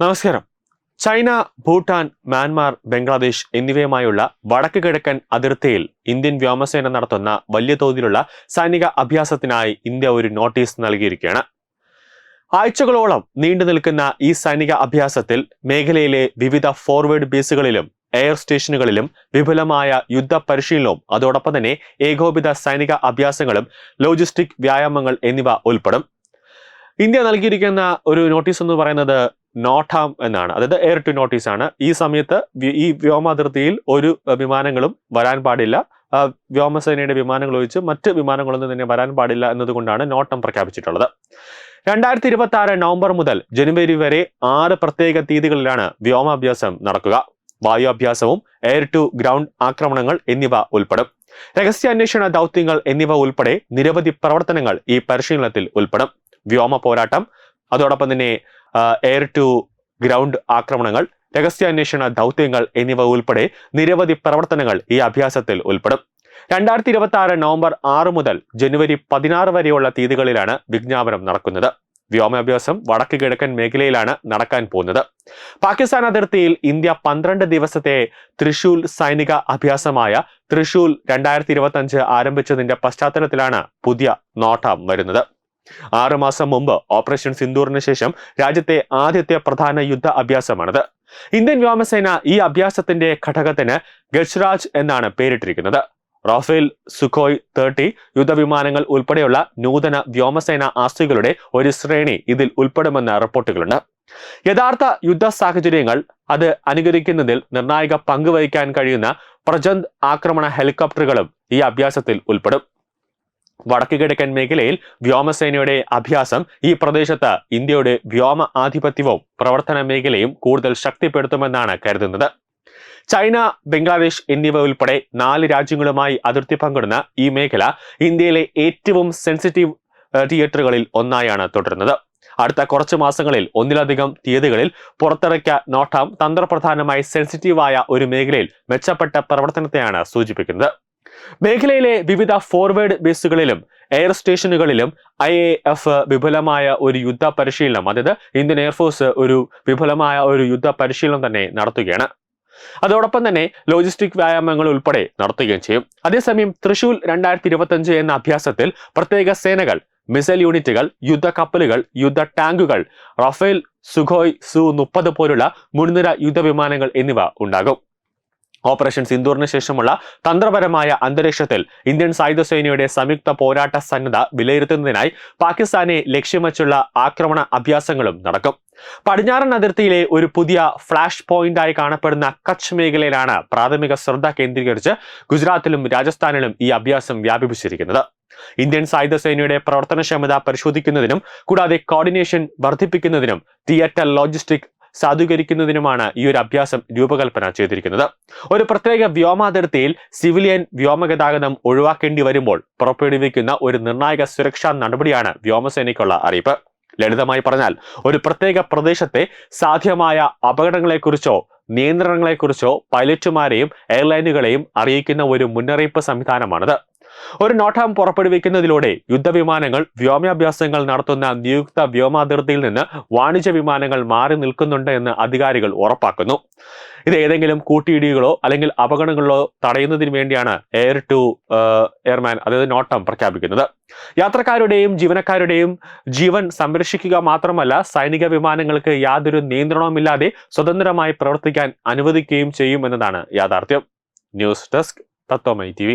നമസ്കാരം. China Bhutan Myanmar Bangladesh എന്നിവയുമായുള്ള വടക്ക് കിഴക്കൻ അതിർത്തിയിൽ ഇന്ത്യൻ വ്യോമസേന നടത്തുന്ന വലിയ തോതിലുള്ള സൈനിക അഭ്യാസത്തിനായി ഇന്ത്യ ഒരു നോട്ടീസ് നൽകിയിരിക്കുകയാണ്. ആഴ്ചകളോളം നീണ്ടു നിൽക്കുന്ന ഈ സൈനിക അഭ്യാസത്തിൽ മേഖലയിലെ വിവിധ ഫോർവേഡ് ബേസുകളിലും എയർ സ്റ്റേഷനുകളിലും വിപുലമായ യുദ്ധ പരിശീലനവും അതോടൊപ്പം തന്നെ ഏകോപിത സൈനിക അഭ്യാസങ്ങളും ലോജിസ്റ്റിക് വ്യായാമങ്ങൾ എന്നിവ ഉൾപ്പെടും. ഇന്ത്യ നൽകിയിരിക്കുന്ന ഒരു നോട്ടീസ് എന്ന് പറയുന്നത് നോട്ടാം എന്നാണ്. അതായത് എയർ ടു നോട്ടീസ് ആണ്. ഈ സമയത്ത് ഈ വ്യോമാതിർത്തിയിൽ ഒരു വിമാനങ്ങളും വരാൻ പാടില്ല. വ്യോമസേനയുടെ വിമാനങ്ങൾ ഒഴിച്ച് മറ്റ് വിമാനങ്ങളൊന്നും തന്നെ വരാൻ പാടില്ല എന്നതുകൊണ്ടാണ് നോട്ടം പ്രഖ്യാപിച്ചിട്ടുള്ളത്. രണ്ടായിരത്തി ഇരുപത്തി ആറ് നവംബർ മുതൽ ജനുവരി വരെ ആറ് പ്രത്യേക തീയതികളിലാണ് വ്യോമാഭ്യാസം നടക്കുക. വായുഅഭ്യാസവും എയർ ടു ഗ്രൗണ്ട് ആക്രമണങ്ങൾ എന്നിവ ഉൾപ്പെടും. രഹസ്യാന്വേഷണ ദൗത്യങ്ങൾ എന്നിവ ഉൾപ്പെടെ നിരവധി പ്രവർത്തനങ്ങൾ ഈ പരിശീലനത്തിൽ ഉൾപ്പെടും. വ്യോമ പോരാട്ടം അതോടൊപ്പം തന്നെ എയർ ടു ഗ്രൗണ്ട് ആക്രമണങ്ങൾ രഹസ്യാന്വേഷണ ദൗത്യങ്ങൾ എന്നിവ ഉൾപ്പെടെ നിരവധി പ്രവർത്തനങ്ങൾ ഈ അഭ്യാസത്തിൽ ഉൾപ്പെടും. രണ്ടായിരത്തി ഇരുപത്തി ആറ് നവംബർ ആറ് മുതൽ ജനുവരി പതിനാറ് വരെയുള്ള തീയതികളിലാണ് വിജ്ഞാപനം നടക്കുന്നത്. വ്യോമാഭ്യാസം വടക്ക് കിഴക്കൻ മേഖലയിലാണ് നടക്കാൻ പോകുന്നത്. പാകിസ്ഥാൻ അതിർത്തിയിൽ ഇന്ത്യ പന്ത്രണ്ട് ദിവസത്തെ തൃശൂൽ സൈനിക അഭ്യാസമായ തൃശൂൽ രണ്ടായിരത്തി ഇരുപത്തി ആരംഭിച്ചതിന്റെ പശ്ചാത്തലത്തിലാണ് പുതിയ നോട്ടം വരുന്നത്. ആറ് മാസം മുമ്പ് ഓപ്പറേഷൻ സിന്ദൂറിന് ശേഷം രാജ്യത്തെ ആദ്യത്തെ പ്രധാന യുദ്ധ അഭ്യാസമാണിത്. ഇന്ത്യൻ വ്യോമസേന ഈ അഭ്യാസത്തിന്റെ ഘടകത്തിന് ഗജ്രാജ് എന്നാണ് പേരിട്ടിരിക്കുന്നത്. റാഫേൽ സുഖോയ് തേർട്ടി യുദ്ധവിമാനങ്ങൾ ഉൾപ്പെടെയുള്ള നൂതന വ്യോമസേന ആസ്തികളുടെ ഒരു ശ്രേണി ഇതിൽ ഉൾപ്പെടുമെന്ന റിപ്പോർട്ടുകളുണ്ട്. യഥാർത്ഥ യുദ്ധ സാഹചര്യങ്ങൾ അത് അനുകരിക്കുന്നതിൽ നിർണായക പങ്കുവഹിക്കാൻ കഴിയുന്ന പ്രജന്ത് ആക്രമണ ഹെലികോപ്റ്ററുകളും ഈ അഭ്യാസത്തിൽ ഉൾപ്പെടും. വടക്ക് കിഴക്കൻ മേഖലയിൽ വ്യോമസേനയുടെ അഭ്യാസം ഈ പ്രദേശത്ത് ഇന്ത്യയുടെ വ്യോമ ആധിപത്യവും പ്രവർത്തന മേഖലയും കൂടുതൽ ശക്തിപ്പെടുത്തുമെന്നാണ് കരുതുന്നത്. ചൈന ബംഗ്ലാദേശ് എന്നിവ ഉൾപ്പെടെ നാല് രാജ്യങ്ങളുമായി അതിർത്തി പങ്കിടുന്ന ഈ മേഖല ഇന്ത്യയിലെ ഏറ്റവും സെൻസിറ്റീവ് തിയേറ്ററുകളിൽ ഒന്നായാണ് തുടരുന്നത്. അടുത്ത കുറച്ച് മാസങ്ങളിൽ ഒന്നിലധികം തീയതികളിൽ പുറത്തിറക്കിയ നോട്ടം തന്ത്രപ്രധാനമായി സെൻസിറ്റീവായ ഒരു മേഖലയിൽ മെച്ചപ്പെട്ട പ്രവർത്തനത്തെയാണ് സൂചിപ്പിക്കുന്നത്. മേഖലയിലെ വിവിധ ഫോർവേഡ് ബേസുകളിലും എയർ സ്റ്റേഷനുകളിലും ഐ എ എഫ് വിപുലമായ ഒരു യുദ്ധ പരിശീലനം അതായത് ഇന്ത്യൻ എയർഫോഴ്സ് ഒരു വിപുലമായ ഒരു യുദ്ധ പരിശീലനം തന്നെ നടത്തുകയാണ്. അതോടൊപ്പം തന്നെ ലോജിസ്റ്റിക് വ്യായാമങ്ങൾ ഉൾപ്പെടെ നടത്തുകയും ചെയ്യും. അതേസമയം തൃശൂർ രണ്ടായിരത്തി ഇരുപത്തഞ്ച് എന്ന അഭ്യാസത്തിൽ പ്രത്യേക സേനകൾ മിസൈൽ യൂണിറ്റുകൾ യുദ്ധ കപ്പലുകൾ യുദ്ധ ടാങ്കുകൾ റഫേൽ സുഖോയ് സു മുപ്പത് പോലുള്ള മുൻനിര യുദ്ധവിമാനങ്ങൾ എന്നിവ ഉണ്ടാകും. ഓപ്പറേഷൻ സിന്ദൂറിന് ശേഷമുള്ള തന്ത്രപരമായ അന്തരീക്ഷത്തിൽ ഇന്ത്യൻ സായുധ സേനയുടെ സംയുക്ത പോരാട്ട സന്നദ്ധ വിലയിരുത്തുന്നതിനായി പാകിസ്ഥാനെ ലക്ഷ്യം വച്ചുള്ള ആക്രമണ അഭ്യാസങ്ങളും നടക്കും. പടിഞ്ഞാറൻ അതിർത്തിയിലെ ഒരു പുതിയ ഫ്ലാഷ് പോയിന്റായി കാണപ്പെടുന്ന കച്ച് മേഖലയിലാണ് പ്രാഥമിക ശ്രദ്ധ കേന്ദ്രീകരിച്ച് ഗുജറാത്തിലും രാജസ്ഥാനിലും ഈ അഭ്യാസം വ്യാപിപ്പിച്ചിരിക്കുന്നത്. ഇന്ത്യൻ സായുധ സേനയുടെ പ്രവർത്തനക്ഷമത പരിശോധിക്കുന്നതിനും കൂടാതെ കോർഡിനേഷൻ വർദ്ധിപ്പിക്കുന്നതിനും തിയേറ്റർ ലോജിസ്റ്റിക് സാധൂകരിക്കുന്നതിനുമാണ് ഈ ഒരു അഭ്യാസം രൂപകൽപ്പന ചെയ്തിരിക്കുന്നത്. ഒരു പ്രത്യേക വ്യോമാതിർത്തിയിൽ സിവിലിയൻ വ്യോമഗതാഗതം ഒഴിവാക്കേണ്ടി വരുമ്പോൾ പുറപ്പെടുവിക്കുന്ന ഒരു നിർണായക സുരക്ഷാ നടപടിയാണ് വ്യോമസേനയ്ക്കുള്ള അറിയിപ്പ്. ലളിതമായി പറഞ്ഞാൽ ഒരു പ്രത്യേക പ്രദേശത്തെ സാധ്യമായ അപകടങ്ങളെക്കുറിച്ചോ നിയന്ത്രണങ്ങളെക്കുറിച്ചോ പൈലറ്റുമാരെയും എയർലൈനുകളെയും അറിയിക്കുന്ന ഒരു മുന്നറിയിപ്പ് സംവിധാനമാണിത്. ഒരു നോട്ടം പുറപ്പെടുവിക്കുന്നതിലൂടെ യുദ്ധവിമാനങ്ങൾ വ്യോമാഭ്യാസങ്ങൾ നടത്തുന്ന നിയുക്ത വ്യോമാതിർത്തിയിൽ നിന്ന് വാണിജ്യ വിമാനങ്ങൾ മാറി നിൽക്കുന്നുണ്ട് എന്ന് അധികാരികൾ ഉറപ്പാക്കുന്നു. ഇത് ഏതെങ്കിലും കൂട്ടിയിടികളോ അല്ലെങ്കിൽ അപകടങ്ങളോ തടയുന്നതിന് വേണ്ടിയാണ് എയർ ടു എയർമാൻ അതായത് നോട്ടം പ്രഖ്യാപിക്കുന്നത്. യാത്രക്കാരുടെയും ജീവനക്കാരുടെയും ജീവൻ സംരക്ഷിക്കുക മാത്രമല്ല സൈനിക വിമാനങ്ങൾക്ക് യാതൊരു നിയന്ത്രണവുമില്ലാതെ സ്വതന്ത്രമായി പ്രവർത്തിക്കാൻ അനുവദിക്കുകയും ചെയ്യും എന്നതാണ് യാഥാർത്ഥ്യം. ന്യൂസ് ഡെസ്ക് തത്വമൈ ടി